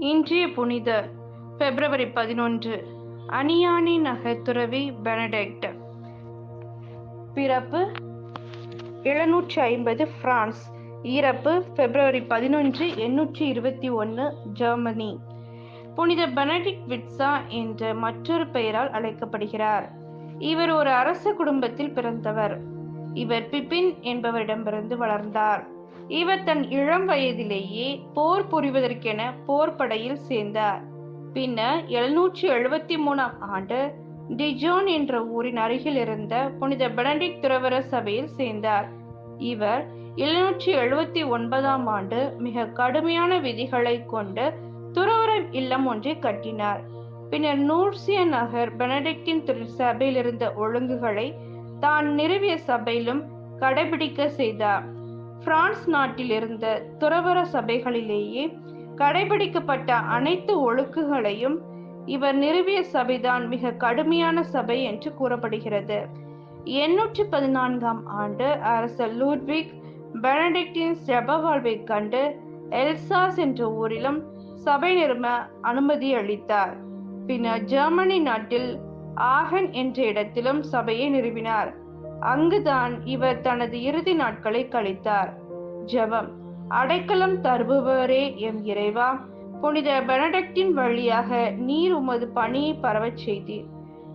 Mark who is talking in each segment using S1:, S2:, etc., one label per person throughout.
S1: இன்றைய புனித பிப்ரவரி பதினொன்று அணியானி நகைத்துறவி பெனடெக்ட். பிறப்பு எழுநூற்றி ஐம்பது பிரான்ஸ். இறப்பு பிப்ரவரி பதினொன்று எண்ணூற்றி இருபத்தி ஒன்று ஜெர்மனி. புனித பெனடிக் விட்ஸா என்ற மற்றொரு பெயரால் அழைக்கப்படுகிறார். இவர் ஒரு அரச குடும்பத்தில் பிறந்தவர். இவர் பிபின் என்பவரிடமிருந்து வளர்ந்தார். இவர் தன் இளம் வயதிலேயே போர் புரிவதற்கென போர்படையில் சேர்ந்தார். பின்னர் எழுநூற்றி எழுபத்தி மூணாம் ஆண்டு டிஜோன் என்ற ஊரின் அருகில் இருந்த புனித பெனடிக் துறவர சபையில் சேர்ந்தார். இவர் எழுநூற்றி எழுபத்தி ஒன்பதாம் ஆண்டு மிக கடுமையான விதிகளை கொண்டு துறவர இல்லம் ஒன்றை கட்டினார். பின்னர் நூர்சிய நகர் பெனடிக்டின் சபையில் இருந்த ஒழுங்குகளை தான் நிறுவிய சபையிலும் கடைபிடிக்க செய்தார். பிரான்ஸ் நாட்டில் இருந்த துறவர சபைகளிலேயே கடைபிடிக்கப்பட்ட அனைத்து ஒழுக்குகளையும் இவர் நிறுவிய சபைதான் மிக கடுமையான சபை என்று கூறப்படுகிறது. எண்ணூற்றி பதினான்காம் ஆண்டு அரசர் லூட்விக் பெனடிக்டின் ஜபவாழ்வை கண்டு எல்சாஸ் என்ற ஊரிலும் சபை நிறுவ அனுமதி அளித்தார். பின்னர் ஜெர்மனி நாட்டில் ஆகன் என்ற இடத்திலும் சபையை நிறுவினார். அங்குதான் இவர் தனது இறுதி நாட்களை கழித்தார். ஜெபம். அடைக்கலம் தருபவரே எம் இறைவா புனித பெனடக்டின் வழியாக நீர் உமது பணியை பரவச் செய்தீர்.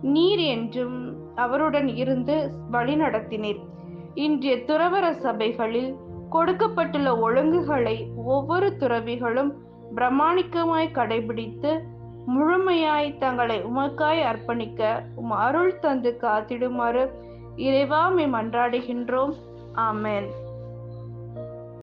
S1: நீர் என்றும் அவருடன் இருந்து வழி நடத்தினீர். இன்றைய துறவர சபைகளில் கொடுக்கப்பட்டுள்ள ஒழுங்குகளை ஒவ்வொரு துறவிகளும் பிரமாணிக்கமாய் கடைபிடித்து முழுமையாய் தங்களை உமக்காய் அர்ப்பணிக்க உம் அருள் தந்து காத்திடுமாறு இறைவா மே மன்றாடுகின்றோம் ஆமேன்.